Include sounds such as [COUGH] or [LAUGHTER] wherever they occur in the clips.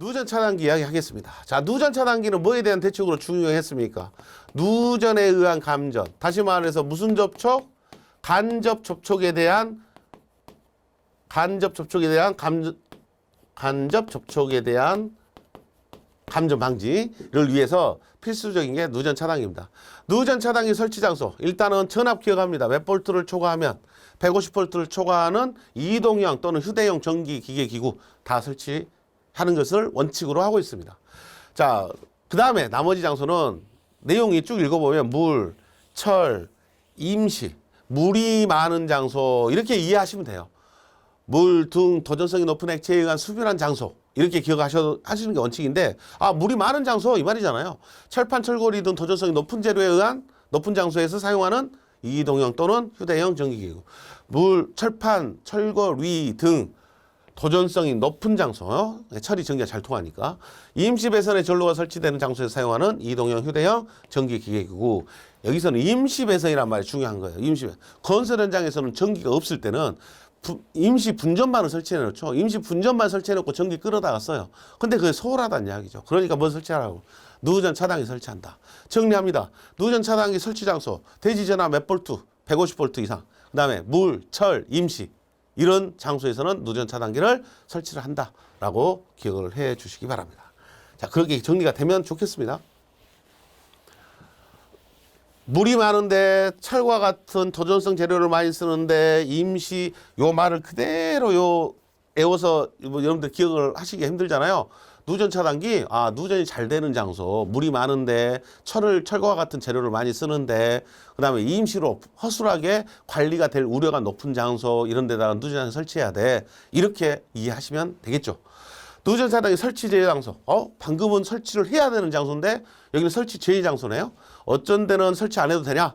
누전 차단기 이야기 하겠습니다. 자, 누전 차단기는 뭐에 대한 대책으로 중요했습니까? 누전에 의한 감전. 다시 말해서 무슨 접촉? 간접 접촉에 대한 간접 접촉에 대한 감 간접 접촉에 대한 감전 방지를 위해서 필수적인 게 누전 차단기입니다. 누전 차단기 설치 장소 일단은 전압 기억합니다. 몇 볼트를 초과하면 150볼트를 초과하는 이동형 또는 휴대용 전기 기계 기구 다 설치 하는 것을 원칙으로 하고 있습니다. 자, 그 다음에 나머지 장소는 내용이 쭉 읽어보면 물, 철, 임시, 물이 많은 장소 이렇게 이해하시면 돼요. 물 등 도전성이 높은 액체에 의한 수변한 장소 이렇게 기억하셔 하시는 게 원칙인데 아 물이 많은 장소 이 말이잖아요. 철판 철골이 등 도전성이 높은 재료에 의한 높은 장소에서 사용하는 이동형 또는 휴대용 전기기구 물 철판 철골 위 등 도전성이 높은 장소, 네, 철이 전기가 잘 통하니까 임시 배선의 전로가 설치되는 장소에서 사용하는 이동형 휴대용 전기 기계기구 여기서는 임시 배선이란 말이 중요한 거예요. 임시 배선. 건설 현장에서는 전기가 없을 때는 부- 임시 분전반을 설치해 놓죠. 임시 분전반 설치해 놓고 전기 끌어다가 써요. 근데 그게 소홀하다는 이야기죠. 그러니까 뭘 설치하라고? 누전 차단기 설치한다. 정리합니다. 누전 차단기 설치 장소, 대지 전압 몇 볼트? 150볼트 이상. 그다음에 물, 철, 임시 이런 장소에서는 누전 차단기를 설치를 한다라고 기억을 해 주시기 바랍니다. 자, 그렇게 정리가 되면 좋겠습니다. 물이 많은데 철과 같은 도전성 재료를 많이 쓰는데 임시 요 말을 그대로 요 애워서 뭐 여러분들 기억을 하시기 힘들잖아요. 누전 차단기 아 누전이 잘 되는 장소 물이 많은데 철을 철과 같은 재료를 많이 쓰는데 그다음에 임시로 허술하게 관리가 될 우려가 높은 장소 이런 데다가 누전 설치해야 돼 이렇게 이해하시면 되겠죠. 누전 차단기 설치 제외 장소. 어? 방금은 설치를 해야 되는 장소인데 여기는 설치 제외 장소네요. 어쩐 데는 설치 안 해도 되냐?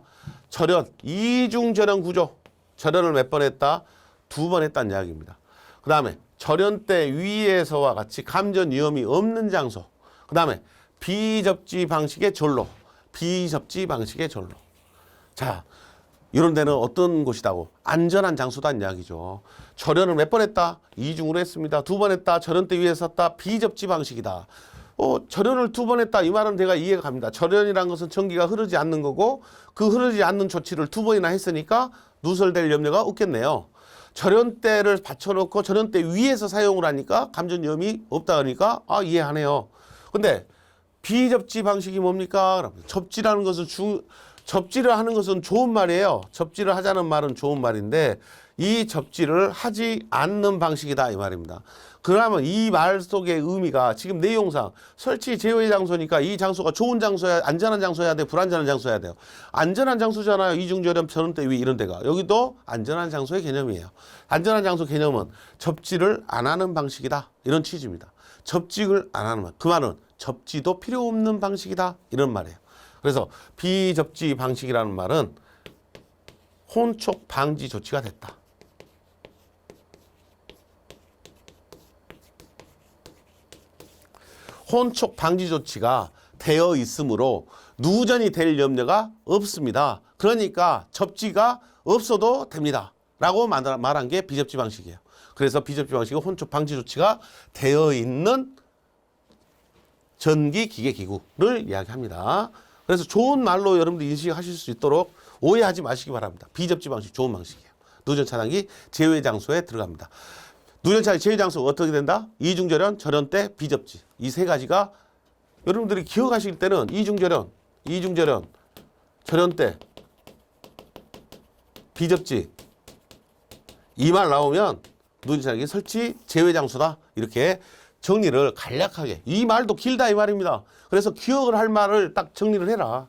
절연 이중 절연 구조. 절연을 몇 번 했다? 두 번 했다는 이야기입니다. 그 다음에 절연대 위에서와 같이 감전 위험이 없는 장소. 그 다음에 비접지 방식의 절로. 비접지 방식의 절로. 자, 이런 데는 어떤 곳이다고? 안전한 장소다는 이야기죠. 절연을 몇 번 했다? 이중으로 했습니다. 두 번 했다. 절연대 위에 섰다. 비접지 방식이다. 어, 절연을 두 번 했다. 이 말은 제가 이해가 갑니다. 절연이란 것은 전기가 흐르지 않는 거고 그 흐르지 않는 조치를 두 번이나 했으니까 누설될 염려가 없겠네요. 절연대를 받쳐놓고 절연대 위에서 사용을 하니까 감전 위험이 없다 그러니까 아 이해하네요. 근데 비접지 방식이 뭡니까? 접지라는 것은 중 접지를 하는 것은 좋은 말이에요. 접지를 하자는 말은 좋은 말인데 이 접지를 하지 않는 방식이다 이 말입니다. 그러면 이 말 속의 의미가 지금 내용상 설치 제외 장소니까 이 장소가 좋은 장소야 안전한 장소여야 돼 불안전한 장소여야 돼요. 안전한 장소잖아요. 이중저렴 전원대 위 이런 데가 여기도 안전한 장소의 개념이에요. 안전한 장소 개념은 접지를 안 하는 방식이다 이런 취지입니다. 접지를 안 하는 말. 그 말은 접지도 필요 없는 방식이다 이런 말이에요. 그래서 비접지 방식이라는 말은 혼촉 방지 조치가 됐다. 혼촉 방지 조치가 되어 있으므로 누전이 될 염려가 없습니다. 그러니까 접지가 없어도 됩니다. 라고 말- 말한 게 비접지 방식이에요. 그래서 비접지 방식은 혼촉 방지 조치가 되어 있는 전기 기계 기구를 이야기합니다. 그래서 좋은 말로 여러분들 인식하실 수 있도록 오해하지 마시기 바랍니다. 비접지 방식 좋은 방식이에요. 누전 차단기 제외 장소에 들어갑니다. 누전 차단기 제외 장소가 어떻게 된다? 이중절연, 절연 때 비접지. 이 세 가지가 여러분들이 기억하실 때는 이중절연, 이중절연, 절연 때 비접지 이 말 나오면 누전차단기 설치 제외 장소다 이렇게 정리를 간략하게 이 말도 길다 이 말입니다. 그래서 기억을 할 말을 딱 정리를 해라.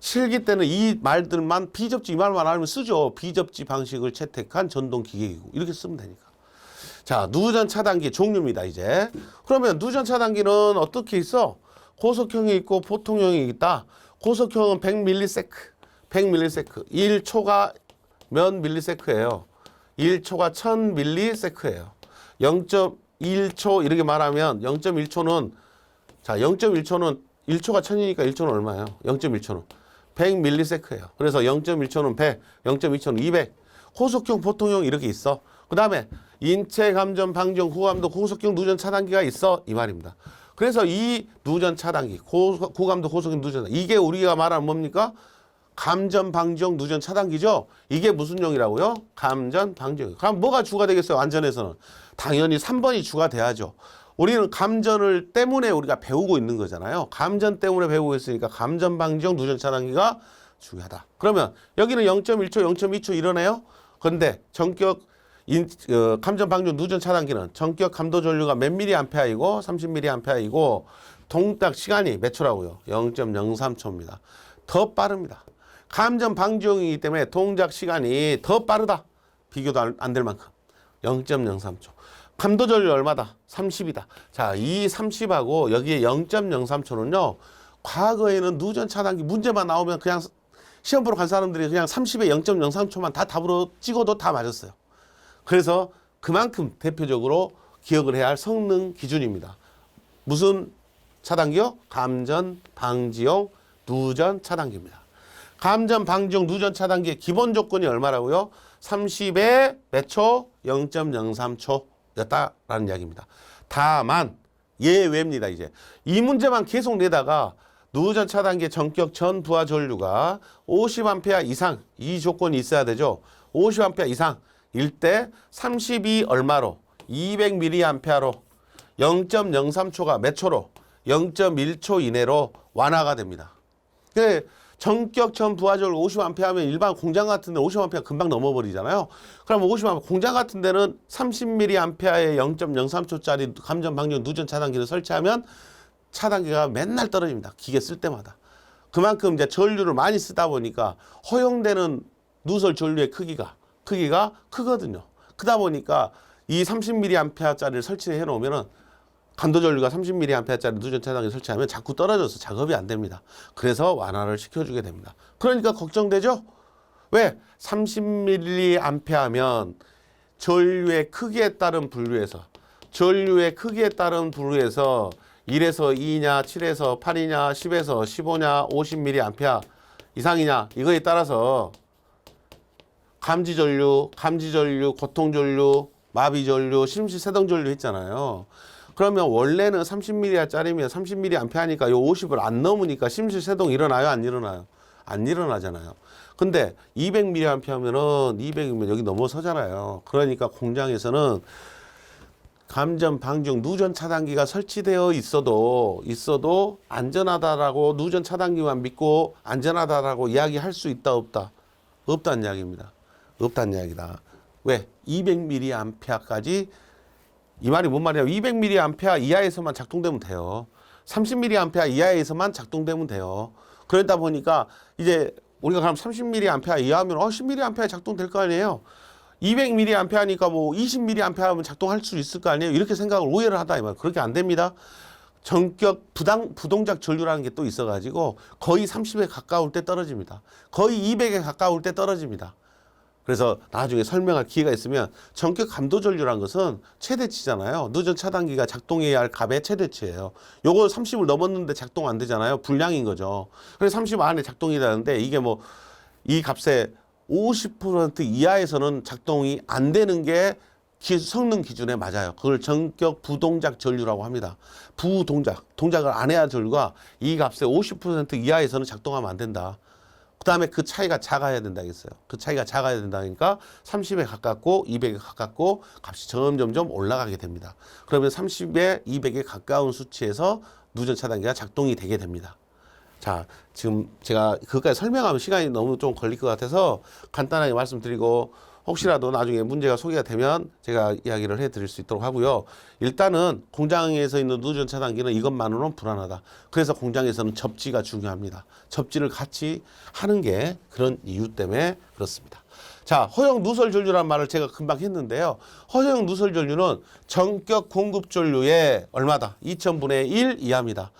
실기 때는 이 말들만 비접지 이 말만 알면 쓰죠. 비접지 방식을 채택한 전동 기계기구 이렇게 쓰면 되니까. 자 누전 차단기 종류입니다 이제. 그러면 누전 차단기는 어떻게 있어? 고속형이 있고 보통형이 있다. 고속형은 100mS, 100mS. 1초가 몇 ms예요? 1초가 1000ms예요. 0.1초 이렇게 말하면 0.1초는 자 0.1초는 1초가 1000이니까 1초는 얼마예요? 0.1초는 100ms예요. 그래서 0.1초는 100, 0.2초는 200. 고속형, 보통형 이렇게 있어. 그 다음에 인체 감전 방정 고감도 고속형 누전 차단기가 있어 이 말입니다. 그래서 이 누전 차단기 고, 고감도 고속형 누전 이게 우리가 말하는 뭡니까? 감전 방지용 누전 차단기죠. 이게 무슨 용이라고요? 감전 방지용. 그럼 뭐가 주가 되겠어요? 안전에서는 당연히 3번이 주가 돼야죠. 우리는 감전을 때문에 우리가 배우고 있는 거잖아요. 감전 때문에 배우고 있으니까 감전 방지용 누전 차단기가 중요하다. 그러면 여기는 0.1초, 0.2초 이러네요. 그런데 전격 인, 어, 감전 방지용 누전 차단기는 전격 감도 전류가 몇 미리 암페어이고 30 미리 암페어이고 동작 시간이 몇 초라고요? 0.03초입니다. 더 빠릅니다. 감전 방지용이기 때문에 동작 시간이 더 빠르다. 비교도 안 될 만큼. 0.03초. 감도 전류 얼마다? 30이다. 자, 이 30하고 여기에 0.03초는요. 과거에는 누전 차단기 문제만 나오면 그냥 시험 보러 간 사람들이 그냥 30에 0.03초만 다 답으로 찍어도 다 맞았어요. 그래서 그만큼 대표적으로 기억을 해야 할 성능 기준입니다. 무슨 차단기요? 감전 방지용 누전 차단기입니다. 감전 방지용 누전 차단기의 기본 조건이 얼마라고요? 30에 몇 초? 0.03초 였다라는 이야기입니다. 다만 예외입니다. 이제 이 문제만 계속 내다가 누전 차단기 전격 전 부하 전류가 50A 이상 이 조건이 있어야 되죠. 50A 이상 일 때 32 얼마로 200mA로 0.03초가 몇 초로 0.1초 이내로 완화가 됩니다. 그 전격 전 부하절 50A 하면 일반 공장 같은 데 50A 금방 넘어버리잖아요. 그럼 50A 공장 같은 데는 30mA의 0.03초짜리 감전 방정 누전 차단기를 설치하면 차단기가 맨날 떨어집니다. 기계 쓸 때마다. 그만큼 이제 전류를 많이 쓰다 보니까 허용되는 누설 전류의 크기가 크기가 크거든요. 크다 보니까 이 30mA짜리를 설치해 놓으면은 감도 전류가 30mA짜리 누전 차단기 설치하면 자꾸 떨어져서 작업이 안 됩니다. 그래서 완화를 시켜주게 됩니다. 그러니까 걱정되죠? 왜? 30mA면 전류의 크기에 따른 분류에서 전류의 크기에 따른 분류에서 1에서 2냐, 7에서 8이냐, 10에서 15냐, 50mA 이상이냐 이거에 따라서 감지 전류, 감지 전류, 고통 전류, 마비 전류, 심시 세동 전류 했잖아요. 그러면 원래는 30mA짜리면 30mA 하니까 요 50을 안 넘으니까 심시세동 일어나요, 안 일어나요? 안 일어나잖아요. 근데 200mA 하면은 200이면 여기 넘어서잖아요. 그러니까 공장에서는 감전 방중 누전 차단기가 설치되어 있어도 있어도 안전하다라고 누전 차단기만 믿고 안전하다라고 이야기할 수 있다 없다 없다는 이야기입니다. 없다는 이야기다. 왜? 200mA까지 이 말이 뭔 말이야? 200mA 이하에서만 작동되면 돼요. 30mA 이하에서만 작동되면 돼요. 그러다 보니까 이제 우리가 그럼 30mA 이하면 어 10mA 작동될 거 아니에요. 200mA니까 뭐 20mA 하면 작동할 수 있을 거 아니에요. 이렇게 생각을 오해를 하다 이 말. 그렇게 안 됩니다. 전격 부당 부동작 전류라는 게 또 있어가지고 거의 30에 가까울 때 떨어집니다. 거의 200에 가까울 때 떨어집니다. 그래서 나중에 설명할 기회가 있으면 전격 감도 전류란 것은 최대치잖아요. 누전 차단기가 작동해야 할 값의 최대치예요. 요거 30을 넘었는데 작동 안 되잖아요. 불량인 거죠. 그래서 30 안에 작동이 되는데 이게 뭐 이 값의 50% 이하에서는 작동이 안 되는 게 기- 성능 기준에 맞아요. 그걸 전격 부동작 전류라고 합니다. 부동작, 동작을 안 해야 할 전류가 이 값의 50% 이하에서는 작동하면 안 된다. 그 다음에 그 차이가 작아야 된다 했어요. 그 차이가 작아야 된다니까 30에 가깝고 200에 가깝고 값이 점점점 올라가게 됩니다. 그러면 30에 200에 가까운 수치에서 누전 차단기가 작동이 되게 됩니다. 자, 지금 제가 그것까지 설명하면 시간이 너무 좀 걸릴 것 같아서 간단하게 말씀드리고 혹시라도 나중에 문제가 소개가 되면 제가 이야기를 해 드릴 수 있도록 하고요. 일단은 공장에서 있는 누전 차단기는 이것만으로는 불안하다. 그래서 공장에서는 접지가 중요합니다. 접지를 같이 하는 게 그런 이유 때문에 그렇습니다. 자, 허용 누설 전류란 말을 제가 금방 했는데요. 허용 누설 전류는 전격 공급 전류의 얼마다? 2000분의 1 이하입니다.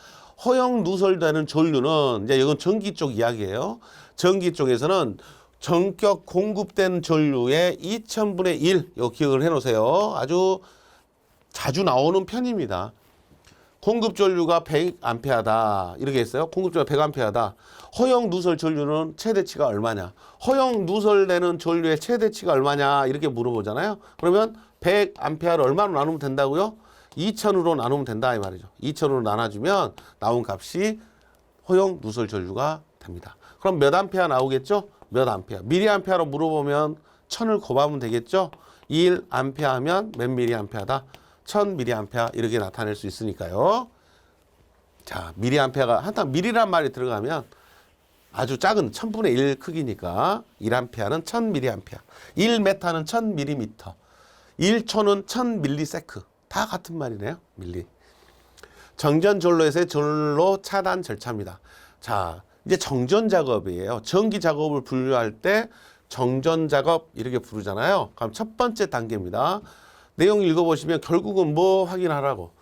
허용 누설되는 전류는 이제 이건 전기 쪽 이야기예요. 전기 쪽에서는 전격 공급된 전류의 2000분의 1, 요 기억을 해 놓으세요. 아주 자주 나오는 편입니다. 공급 전류가 100A다. 이렇게 했어요. 공급 전류가 100A다. 허용 누설 전류는 최대치가 얼마냐? 허용 누설되는 전류의 최대치가 얼마냐? 이렇게 물어보잖아요. 그러면 100암페어를 얼마로 나누면 된다고요? 2000으로 나누면 된다 이 말이죠. 2000으로 나눠주면 나온 값이 허용 누설 전류가 됩니다. 그럼 몇 암페어 나오겠죠? 몇 암페어. 미리암페어로 물어보면 1000을 곱하면 되겠죠? 1 암페어 하면 몇 미리암페어다? 1000 미리암페어 이렇게 나타낼 수 있으니까요. 자, 미리암페어가 한탄 미리란 말이 들어가면 아주 작은 1000분의 1 크기니까 1암페어는 1000mAh, 1m는 1000mm, 1초는 1000msec. 다 같은 말이네요. 밀리. 정전 전로에서의 전로 차단 절차입니다. 자, 이제 정전 작업이에요. 전기 작업을 분류할 때 정전 작업 이렇게 부르잖아요. 그럼 첫 번째 단계입니다. 내용 읽어보시면 결국은 뭐 확인하라고?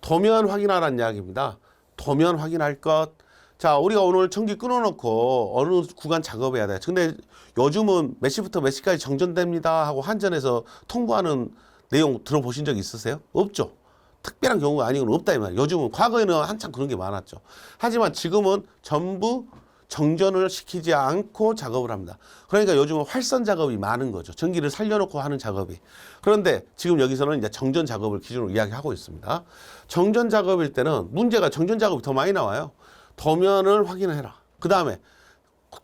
도면 확인하라는 이야기입니다. 도면 확인할 것. 자, 우리가 오늘 전기 끊어놓고 어느 구간 작업해야 돼. 근데 요즘은 몇 시부터 몇 시까지 정전됩니다 하고 한전에서 통보하는 내용 들어보신 적 있으세요? 없죠. 특별한 경우가 아니고는 없다 이 말이에요. 요즘은 과거에는 한참 그런 게 많았죠. 하지만 지금은 전부 정전을 시키지 않고 작업을 합니다. 그러니까 요즘은 활선 작업이 많은 거죠. 전기를 살려놓고 하는 작업이. 그런데 지금 여기서는 이제 정전 작업을 기준으로 이야기하고 있습니다. 정전 작업일 때는 문제가 정전 작업이 더 많이 나와요. 도면을 확인해라. 그 다음에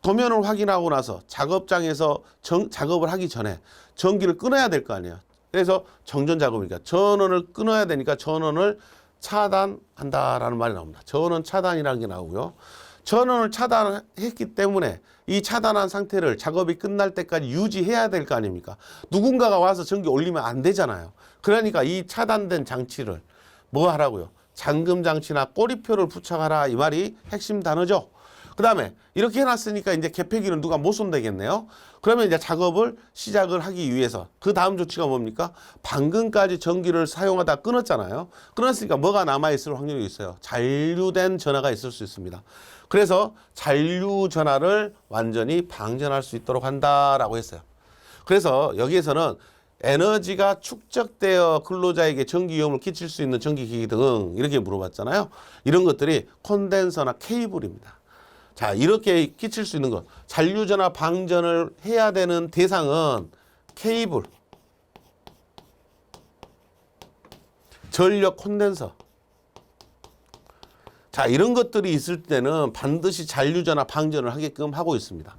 도면을 확인하고 나서 작업장에서 정, 작업을 하기 전에 전기를 끊어야 될 거 아니에요. 그래서 정전 작업이니까 전원을 끊어야 되니까 전원을 차단한다라는 말이 나옵니다. 전원 차단이라는 게 나오고요. 전원을 차단했기 때문에 이 차단한 상태를 작업이 끝날 때까지 유지해야 될 거 아닙니까? 누군가가 와서 전기 올리면 안 되잖아요. 그러니까 이 차단된 장치를 뭐 하라고요? 잠금 장치나 꼬리표를 부착하라 이 말이 핵심 단어죠. 그 다음에 이렇게 해놨으니까 이제 개폐기는 누가 못 쏜다겠네요. 그러면 이제 작업을 시작을 하기 위해서 그 다음 조치가 뭡니까? 방금까지 전기를 사용하다 끊었잖아요. 끊었으니까 뭐가 남아있을 확률이 있어요. 잔류된 전화가 있을 수 있습니다. 그래서 잔류 전화를 완전히 방전할 수 있도록 한다라고 했어요. 그래서 여기에서는 에너지가 축적되어 근로자에게 전기 위험을 끼칠 수 있는 전기기기 등 이렇게 물어봤잖아요. 이런 것들이 콘덴서나 케이블입니다. 자, 이렇게 끼칠 수 있는 것. 잔류전화 방전을 해야 되는 대상은 케이블, 전력 콘덴서. 자, 이런 것들이 있을 때는 반드시 잔류전화 방전을 하게끔 하고 있습니다.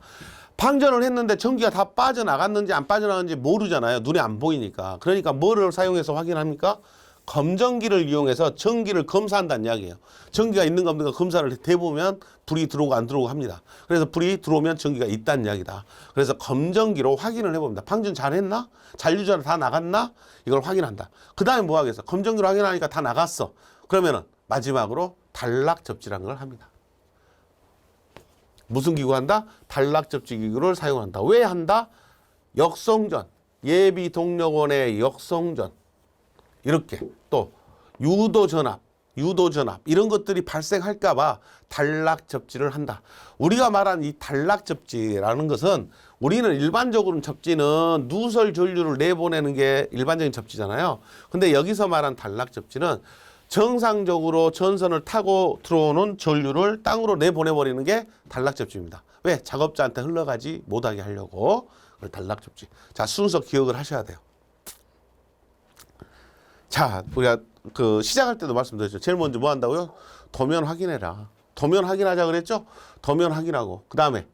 방전을 했는데 전기가 다 빠져나갔는지 안 빠져나갔는지 모르잖아요. 눈에 안 보이니까. 그러니까 뭐를 사용해서 확인합니까? 검전기를 이용해서 전기를 검사한다는 이야기예요. 전기가 있는가 없는가 검사를 해보면 불이 들어오고 안 들어오고 합니다. 그래서 불이 들어오면 전기가 있다는 이야기다. 그래서 검전기로 확인을 해봅니다. 방전 잘했나? 잔류전화 다 나갔나? 이걸 확인한다. 그 다음에 뭐 하겠어? 검전기로 확인하니까 다 나갔어. 그러면은 마지막으로 단락 접지라는 걸 합니다. 무슨 기구 한다? 단락 접지 기구를 사용한다. 왜 한다? 역성전, 예비 동력원의 역성전. 이렇게 또 유도 전압, 유도 전압 이런 것들이 발생할까 봐 단락 접지를 한다. 우리가 말한 이 단락 접지라는 것은 우리는 일반적으로 접지는 누설 전류를 내보내는 게 일반적인 접지잖아요. 근데 여기서 말한 단락 접지는 정상적으로 전선을 타고 들어오는 전류를 땅으로 내보내버리는 게 단락 접지입니다. 왜? 작업자한테 흘러가지 못하게 하려고 단락 접지. 자 순서 기억을 하셔야 돼요. 자, 우리가 그 시작할 때도 말씀드렸죠. 제일 먼저 뭐 한다고요? 도면 확인해라. 도면 확인하자 그랬죠? 도면 확인하고 그 다음에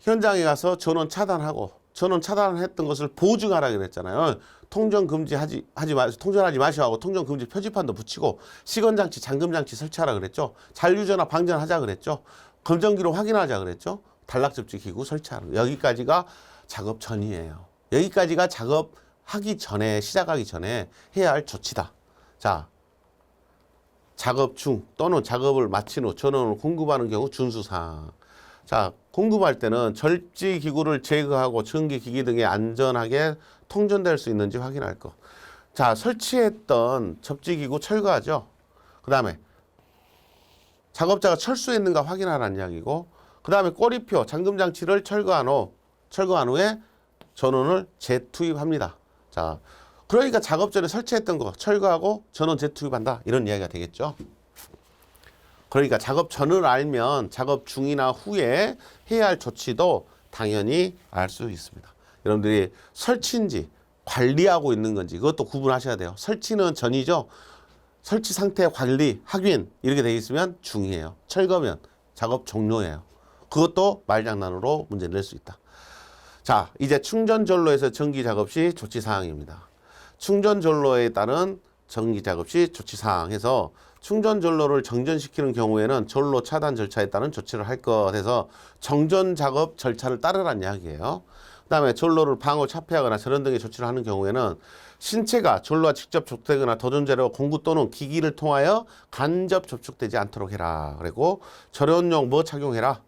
현장에 가서 전원 차단하고 전원 차단했던 것을 보증하라 그랬잖아요. 통전 금지하지 하지 마 통전하지 마시고 하고 통전 금지 표지판도 붙이고 시건 장치 잠금 장치 설치하라 그랬죠. 잔류 전화 방전하자 그랬죠. 검정기로 확인하자 그랬죠. 단락 접지 기구 설치하는 거. 여기까지가 작업 전이에요. 여기까지가 작업 하기 전에 시작하기 전에 해야 할 조치다. 자, 작업 중 또는 작업을 마친 후 전원을 공급하는 경우 준수사항. 자, 공급할 때는 절지 기구를 제거하고 전기 기기 등에 안전하게 통전될 수 있는지 확인할 것. 자, 설치했던 접지 기구 철거하죠. 그다음에 작업자가 철수했는가 확인하라는 이야기고, 그다음에 꼬리표 잠금 장치를 철거한 후 철거한 후에 전원을 재투입합니다. 자, 그러니까 작업 전에 설치했던 거 철거하고 전원 재투입한다 이런 이야기가 되겠죠. 그러니까 작업 전을 알면 작업 중이나 후에 해야 할 조치도 당연히 알 수 있습니다. 여러분들이 설치인지 관리하고 있는 건지 그것도 구분하셔야 돼요. 설치는 전이죠. 설치 상태 관리, 확인 이렇게 돼 있으면 중이에요. 철거면 작업 종료예요. 그것도 말장난으로 문제 낼 수 있다. 자, 이제 충전 전로에서 전기 작업 시 조치 사항입니다. 충전 전로에 따른 전기 작업 시 조치 사항 해서 충전 전로를 정전시키는 경우에는 전로 차단 절차에 따른 조치를 할 것에서 정전 작업 절차를 따르란 이야기예요. 그다음에 전로를 방호 차폐하거나 저런 등의 조치를 하는 경우에는 신체가 전로와 직접 접촉되거나 도전재료 공구 또는 기기를 통하여 간접 접촉되지 않도록 해라. 그리고 절연용 뭐 착용해라.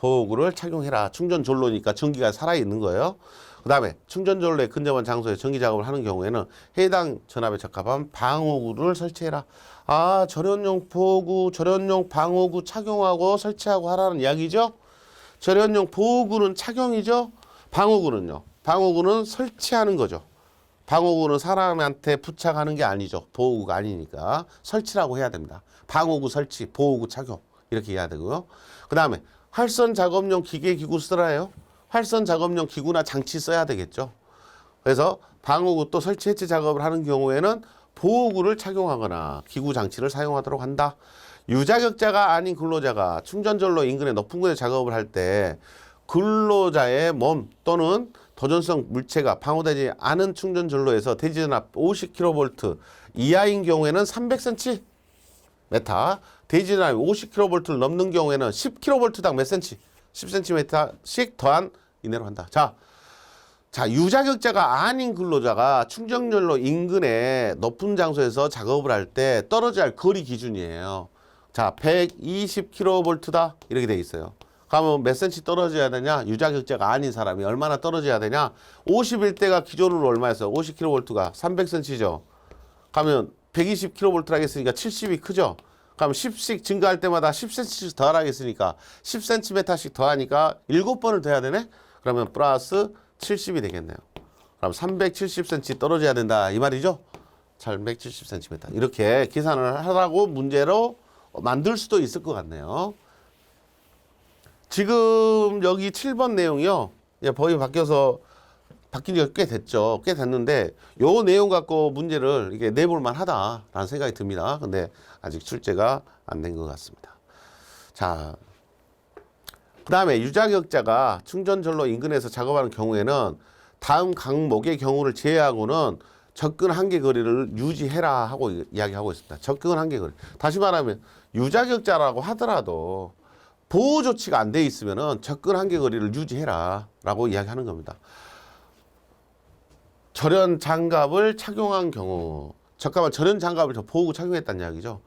보호구를 착용해라. 충전 전로니까 전기가 살아 있는 거예요. 그 다음에 충전 전로에 근접한 장소에 전기 작업을 하는 경우에는 해당 전압에 적합한 방호구를 설치해라. 아, 절연용 보호구, 절연용 방호구 착용하고 설치하고 하라는 이야기죠. 절연용 보호구는 착용이죠. 방호구는요. 방호구는 설치하는 거죠. 방호구는 사람한테 부착하는 게 아니죠. 보호구가 아니니까 설치라고 해야 됩니다. 방호구 설치, 보호구 착용 이렇게 해야 되고요. 그 다음에 활선 작업용 기계 기구 쓰라요. 활선 작업용 기구나 장치 써야 되겠죠. 그래서 방호구 또 설치 해체 작업을 하는 경우에는 보호구를 착용하거나 기구 장치를 사용하도록 한다. 유자격자가 아닌 근로자가 충전전로 인근의 높은 곳에 작업을 할 때 근로자의 몸 또는 도전성 물체가 방호되지 않은 충전전로에서 대지전압 50kV 이하인 경우에는 300cm 메타 대지전압이 50kV를 넘는 경우에는 10kV당 몇 cm 10cm씩 더한 이내로 한다. 자, 자, 유자격자가 아닌 근로자가 충전전로 인근의 높은 장소에서 작업을 할 때 떨어져야 할 거리 기준이에요. 자, 120kV다. 이렇게 돼 있어요. 그러면 몇 cm 떨어져야 되냐? 유자격자가 아닌 사람이 얼마나 떨어져야 되냐? 51대가 기존으로 얼마였어요? 50kV가 300cm죠. 가면 120kV를 하겠으니까 70이 크죠? 그럼 10씩 증가할 때마다 10cm씩 더 하겠으니까 10cm씩 더 하니까 7번을 더 해야 되네? 그러면 플러스 70이 되겠네요. 그럼 370cm 떨어져야 된다. 이 말이죠? 370cm. 이렇게 계산을 하라고 문제로 만들 수도 있을 것 같네요. 지금 여기 7번 내용이요. 예, 법이 바뀌어서 바뀐 지가 꽤 됐죠. 꽤 됐는데 요 내용 갖고 문제를 이게 내볼 만하다라는 생각이 듭니다. 근데 아직 출제가 안 된 것 같습니다. 자, 그 다음에 유자격자가 충전전로 인근에서 작업하는 경우에는 다음 강목의 경우를 제외하고는 접근 한계 거리를 유지해라 하고 이야기하고 있습니다. 접근 한계 거리. 다시 말하면 유자격자라고 하더라도 보호 조치가 안 돼 있으면은 접근 한계 거리를 유지해라라고 이야기하는 겁니다. 절연 장갑을 착용한 경우, 잠깐만 절연 장갑을 저 보호구 착용했다는 이야기죠.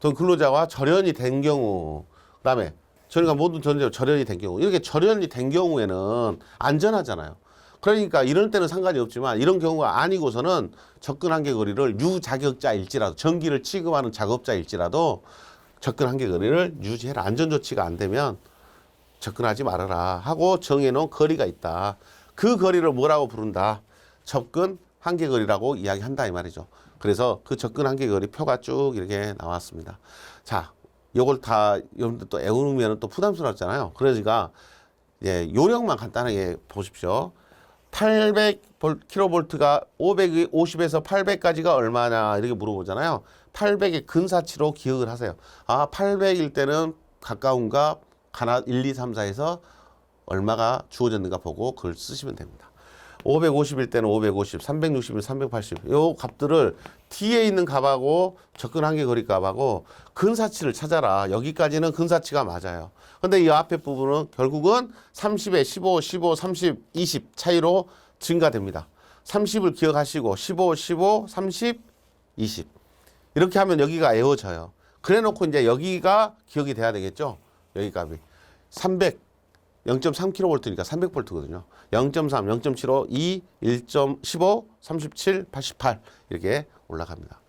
또 근로자와 절연이 된 경우, 그다음에 저희가 모든 전제 절연이 된 경우, 이렇게 절연이 된 경우에는 안전하잖아요. 그러니까 이런 때는 상관이 없지만 이런 경우가 아니고서는 접근 한계 거리를 유자격자일지라도 전기를 취급하는 작업자일지라도 접근 한계 거리를 유지해라. 안전 조치가 안 되면 접근하지 말아라 하고 정해놓은 거리가 있다. 그 거리를 뭐라고 부른다? 접근 한계 거리라고 이야기한다 이 말이죠. 그래서 그 접근 한계 거리 표가 쭉 이렇게 나왔습니다. 자, 요걸 다 여러분들 또 애우면 또 부담스럽잖아요. 그러니까 예, 요령만 간단하게 보십시오. 800kV가 550에서 800까지가 얼마냐 이렇게 물어보잖아요. 800의 근사치로 기억을 하세요. 아, 800일 때는 가까운가 하나 1, 2, 3, 4에서 얼마가 주어졌는가 보고 그걸 쓰시면 됩니다. 550일 때는 550, 360일 380. 요 값들을 뒤에 있는 값하고 접근 한계 거리 값하고 근사치를 찾아라. 여기까지는 근사치가 맞아요. 근데 이 앞에 부분은 결국은 30에 15, 15, 30, 20 차이로 증가됩니다. 30을 기억하시고 15, 15, 30, 20. 이렇게 하면 여기가 애워져요. 그래 놓고 이제 여기가 기억이 돼야 되겠죠? 여기 값이. 300, 0.3kV니까 300V거든요. 0.3, 0.75, 2, 1.15, 37, 88 이렇게 올라갑니다.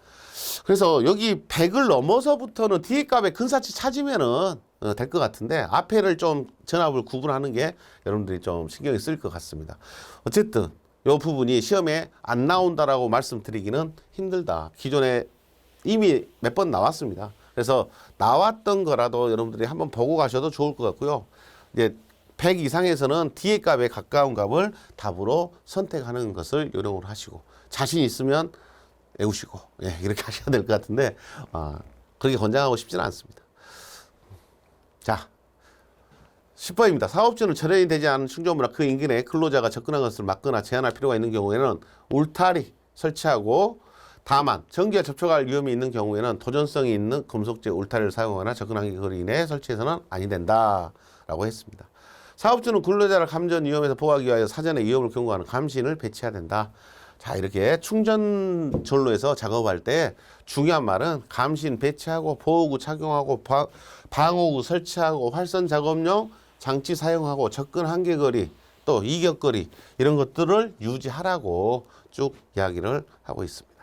그래서 여기 100을 넘어서부터는 뒤에 값에 근사치 찾으면은 어, 될 것 같은데 앞에를 좀 전압을 구분하는 게 여러분들이 좀 신경이 쓸 것 같습니다. 어쨌든 이 부분이 시험에 안 나온다라고 말씀드리기는 힘들다. 기존에 이미 몇 번 나왔습니다. 그래서 나왔던 거라도 여러분들이 한번 보고 가셔도 좋을 것 같고요. 이제 100 이상에서는 뒤에 값에 가까운 값을 답으로 선택하는 것을 요령으로 하시고 자신 있으면 외우시고 예, 이렇게 [LAUGHS] 하셔야 될 것 같은데 아, 그렇게 권장하고 싶지는 않습니다. 자, 10번입니다. 사업주는 절연이 되지 않은 충전물과 그 인근에 근로자가 접근한 것을 막거나 제한할 필요가 있는 경우에는 울타리 설치하고 다만 전기와 접촉할 위험이 있는 경우에는 도전성이 있는 금속재 울타리를 사용하거나 접근하기 거리 이내에 설치해서는 아니 된다라고 했습니다. 사업주는 근로자를 감전 위험에서 보호하기 위하여 사전에 위험을 경고하는 감시인을 배치해야 된다. 자 이렇게 충전 전로에서 작업할 때 중요한 말은 감시인 배치하고 보호구 착용하고 바- 방호구 설치하고 활선 작업용 장치 사용하고 접근 한계거리 또 이격거리 이런 것들을 유지하라고 쭉 이야기를 하고 있습니다.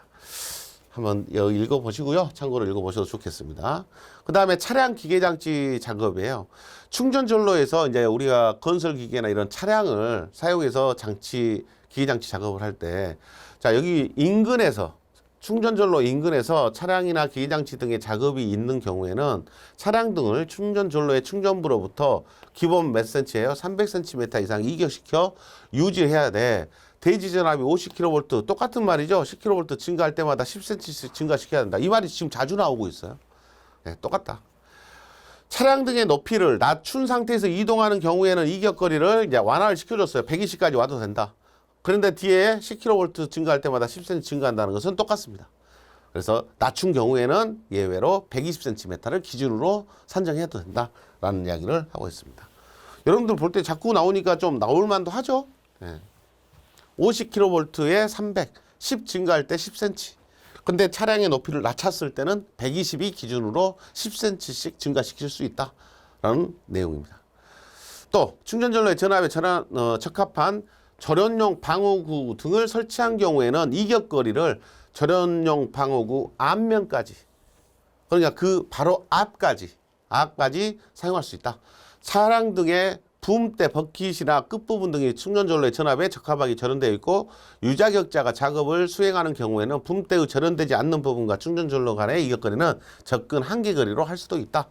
한번 읽어보시고요. 참고로 읽어보셔도 좋겠습니다. 그 다음에 차량 기계장치 작업이에요. 충전 전로에서 이제 우리가 건설 기계나 이런 차량을 사용해서 장치 기계 장치 작업을 할 때, 자 여기 인근에서 충전 전로 인근에서 차량이나 기계 장치 등의 작업이 있는 경우에는 차량 등을 충전 전로의 충전부로부터 기본 몇 센치예요? 300cm 이상 이격시켜 유지해야 돼. 대지 전압이 50kV 똑같은 말이죠. 10kV 증가할 때마다 10cm씩 증가시켜야 된다. 이 말이 지금 자주 나오고 있어요. 네, 똑같다. 차량 등의 높이를 낮춘 상태에서 이동하는 경우에는 이격거리를 이제 완화를 시켜줬어요. 120까지 와도 된다. 그런데 뒤에 10kV 증가할 때마다 10cm 증가한다는 것은 똑같습니다. 그래서 낮춘 경우에는 예외로 120cm를 기준으로 산정해도 된다라는 이야기를 하고 있습니다. 여러분들 볼 때 자꾸 나오니까 좀 나올 만도 하죠. 예. 50kV에 300, 10 증가할 때 10cm. 근데 차량의 높이를 낮췄을 때는 120이 기준으로 10cm씩 증가시킬 수 있다라는 내용입니다. 또 충전전로의 전압에 전압, 어, 적합한 절연용 방호구 등을 설치한 경우에는 이격거리를 절연용 방호구 앞면까지 그러니까 그 바로 앞까지 앞까지 사용할 수 있다. 차량 등의 붐대 버킷이나 끝부분 등이 충전전로의 전압에 적합하게 절연되어 있고 유자격자가 작업을 수행하는 경우에는 붐대의 절연되지 않는 부분과 충전전로 간의 이격거리는 접근 한계 거리로 할 수도 있다.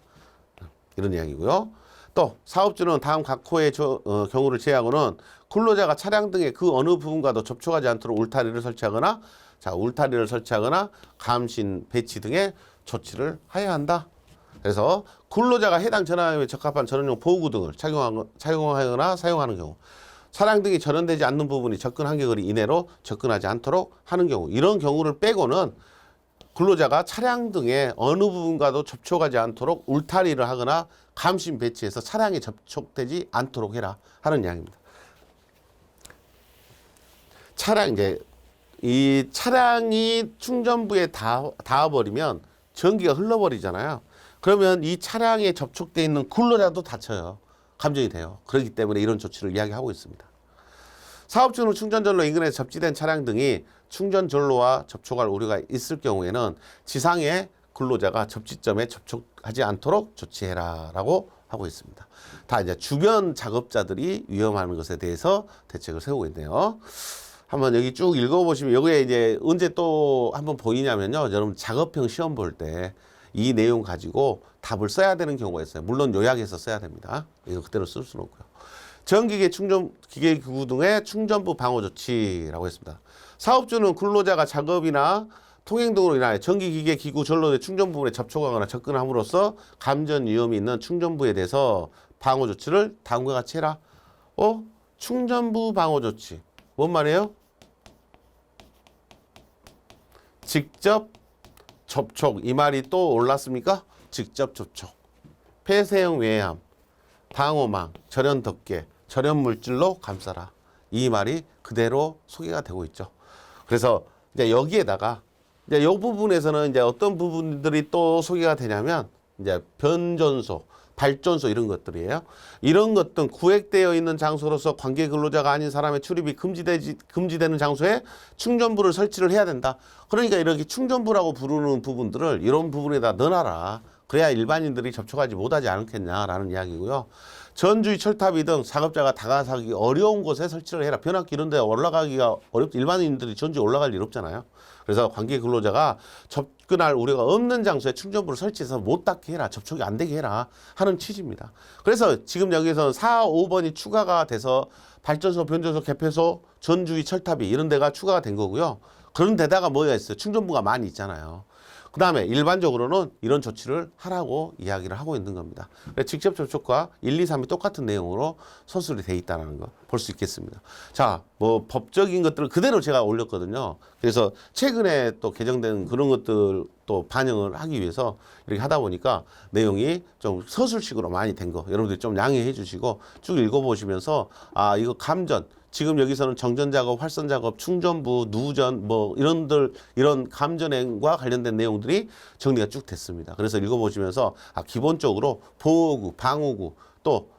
이런 이야기고요. 또 사업주는 다음 각 호의 저- 어, 경우를 제외하고는 근로자가 차량 등의 그 어느 부분과도 접촉하지 않도록 울타리를 설치하거나 자 울타리를 설치하거나 감신 배치 등의 조치를 하여야 한다. 그래서 근로자가 해당 전압에 적합한 전원용 보호구 등을 착용하- 착용하거나 사용하는 경우 차량 등이 절연되지 않는 부분이 접근 한계거리 이내로 접근하지 않도록 하는 경우 이런 경우를 빼고는 근로자가 차량 등의 어느 부분과도 접촉하지 않도록 울타리를 하거나 감신 배치해서 차량에 접촉되지 않도록 해라 하는 이야기입니다. 차량 이제 이 차량이 충전부에 닿아, 닿아버리면 전기가 흘러버리잖아요. 그러면 이 차량에 접촉돼 있는 근로자도 다쳐요. 감정이 돼요. 그렇기 때문에 이런 조치를 이야기하고 있습니다. 사업주는 충전전로 인근에 접지된 차량 등이 충전전로와 접촉할 우려가 있을 경우에는 지상의 근로자가 접지점에 접촉하지 않도록 조치해라라고 하고 있습니다. 다 이제 주변 작업자들이 위험하는 것에 대해서 대책을 세우고 있네요. 한번 여기 쭉 읽어보시면 여기에 이제 언제 또 한번 보이냐면요. 여러분 작업형 시험 볼 때 이 내용 가지고 답을 써야 되는 경우가 있어요. 물론 요약해서 써야 됩니다. 이거 그대로 쓸 수는 없고요. 전기계 충전 기계 기구 등의 충전부 방호 조치라고 했습니다. 사업주는 근로자가 작업이나 통행 등으로 인하여 전기기계 기구 전로의 충전 부분에 접촉하거나 접근함으로써 감전 위험이 있는 충전부에 대해서 방호 조치를 다음과 같이 해라. 어? 충전부 방호 조치. 뭔 말이에요? 직접 접촉. 이 말이 또 올랐습니까? 직접 접촉. 폐쇄형 외함. 방호망, 절연 덮개, 절연 물질로 감싸라. 이 말이 그대로 소개가 되고 있죠. 그래서 이제 여기에다가 이제 이 부분에서는 이제 어떤 부분들이 또 소개가 되냐면 이제 변전소, 발전소 이런 것들이에요. 이런 것들 구획되어 있는 장소로서 관계 근로자가 아닌 사람의 출입이 금지되지 금지되는 장소에 충전부를 설치를 해야 된다. 그러니까 이렇게 충전부라고 부르는 부분들을 이런 부분에다 넣어놔라. 그래야 일반인들이 접촉하지 못하지 않겠냐라는 이야기고요. 전주의 철탑이 등 작업자가 다가서기 어려운 곳에 설치를 해라. 변압기 이런 데 올라가기가 어렵 일반인들이 전주에 올라갈 일 없잖아요. 그래서 관계 근로자가 접근할 우려가 없는 장소에 충전부를 설치해서 못 닿게 해라. 접촉이 안 되게 해라. 하는 취지입니다. 그래서 지금 여기서 4, 5번이 추가가 돼서 발전소, 변전소, 개폐소, 전주의 철탑이 이런 데가 추가가 된 거고요. 그런 데다가 뭐가 있어요? 충전부가 많이 있잖아요. 그 다음에 일반적으로는 이런 조치를 하라고 이야기를 하고 있는 겁니다. 직접 접촉과 1, 2, 3이 똑같은 내용으로 서술이 돼 있다는 거 볼 수 있겠습니다. 자, 뭐 법적인 것들을 그대로 제가 올렸거든요. 그래서 최근에 또 개정된 그런 것들 또 반영을 하기 위해서 이렇게 하다 보니까 내용이 좀 서술식으로 많이 된 거 여러분들이 좀 양해해 주시고 쭉 읽어보시면서 아, 이거 감전 지금 여기서는 정전 작업, 활선 작업, 충전부, 누전 뭐 이런들 이런 감전행과 관련된 내용들이 정리가 쭉 됐습니다. 그래서 읽어보시면서 아 기본적으로 보호구, 방호구 또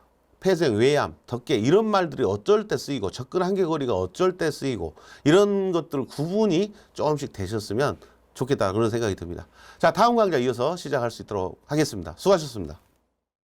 폐쇄, 외암, 덮개 이런 말들이 어쩔 때 쓰이고 접근 한계 거리가 어쩔 때 쓰이고 이런 것들 구분이 조금씩 되셨으면 좋겠다 그런 생각이 듭니다. 자 다음 강좌 이어서 시작할 수 있도록 하겠습니다. 수고하셨습니다.